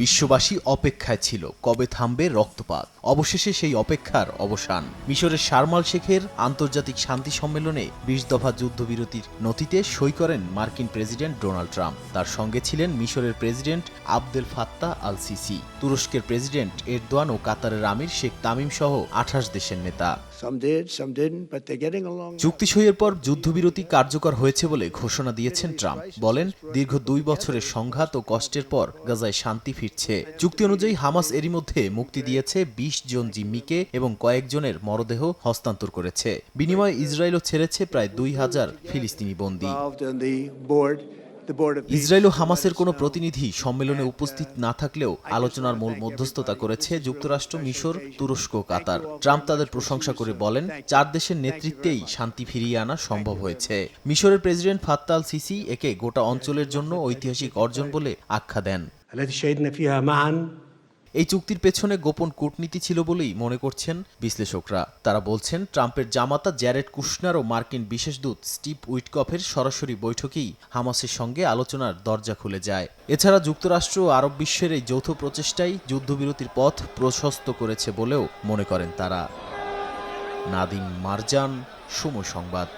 বিশ্ববাসী অপেক্ষায় ছিল কবে থামবে রক্তপাত। অবশেষে সেই অপেক্ষার অবসান। মিশরের শারমাল শেখের আন্তর্জাতিক শান্তি সম্মেলনে বিশ দফা যুদ্ধবিরতির নথিতে সই করেন মার্কিন প্রেসিডেন্ট ডোনাল্ড ট্রাম্প। তার সঙ্গে ছিলেন মিশরের president Abdel Fattah al Sisi তুরস্কের প্রেসিডেন্ট এরদোয়ান ও কাতারের আমির শেখ তামিম সহ আঠাশ দেশের নেতা। চুক্তি সইয়ের পর যুদ্ধবিরতি কার্যকর হয়েছে বলে ঘোষণা দিয়েছেন ট্রাম্প। বলেন দীর্ঘ দুই বছরের সংঘাত ও কষ্টের পর গাজায় শান্তি ফিরছে। চুক্তি অনুযায়ী, হামাস এরই মধ্যে মুক্তি দিয়েছে বিশ জন জিম্মিকে এবং কয়েকজনের মরদেহ হস্তান্তর করেছে। বিনিময়ে ইসরায়েলও ছেড়েছে প্রায় দুই হাজার ফিলিস্তিনি বন্দী। ইসরায়েল ও হামাসের কোনো প্রতিনিধি সম্মেলনে উপস্থিত না থাকলেও আলোচনার মূল মধ্যস্থতা করেছে যুক্তরাষ্ট্র মিশর তুরস্ক কাতার। ট্রাম্প তাদের প্রশংসা করে বলেন চার দেশের নেতৃত্বেই শান্তি ফিরিয়ে আনা সম্ভব হয়েছে। মিশরের প্রেসিডেন্ট ফাত্তাল সিসি একে গোটা অঞ্চলের জন্য ঐতিহাসিক অর্জন বলে আখ্যা দেন। এই চুক্তির পেছনে গোপন কূটনীতি ছিল বলেই মনে করছেন বিশ্লেষকরা। তারা বলছেন, ট্রাম্পের জামাতা জ্যারেড কুশনার ও মার্কিন বিশেষ দূত স্টিভ উইটকফের সরাসরি বৈঠকেই হামাসের সঙ্গে আলোচনার দরজা খুলে যায়। এছাড়া যুক্তরাষ্ট্র ও আরব বিশ্বের এই যৌথ প্রচেষ্টাই যুদ্ধবিরতির পথ প্রশস্ত করেছে বলেও মনে করেন তারা। নাদিম মারজান, সময় সংবাদ।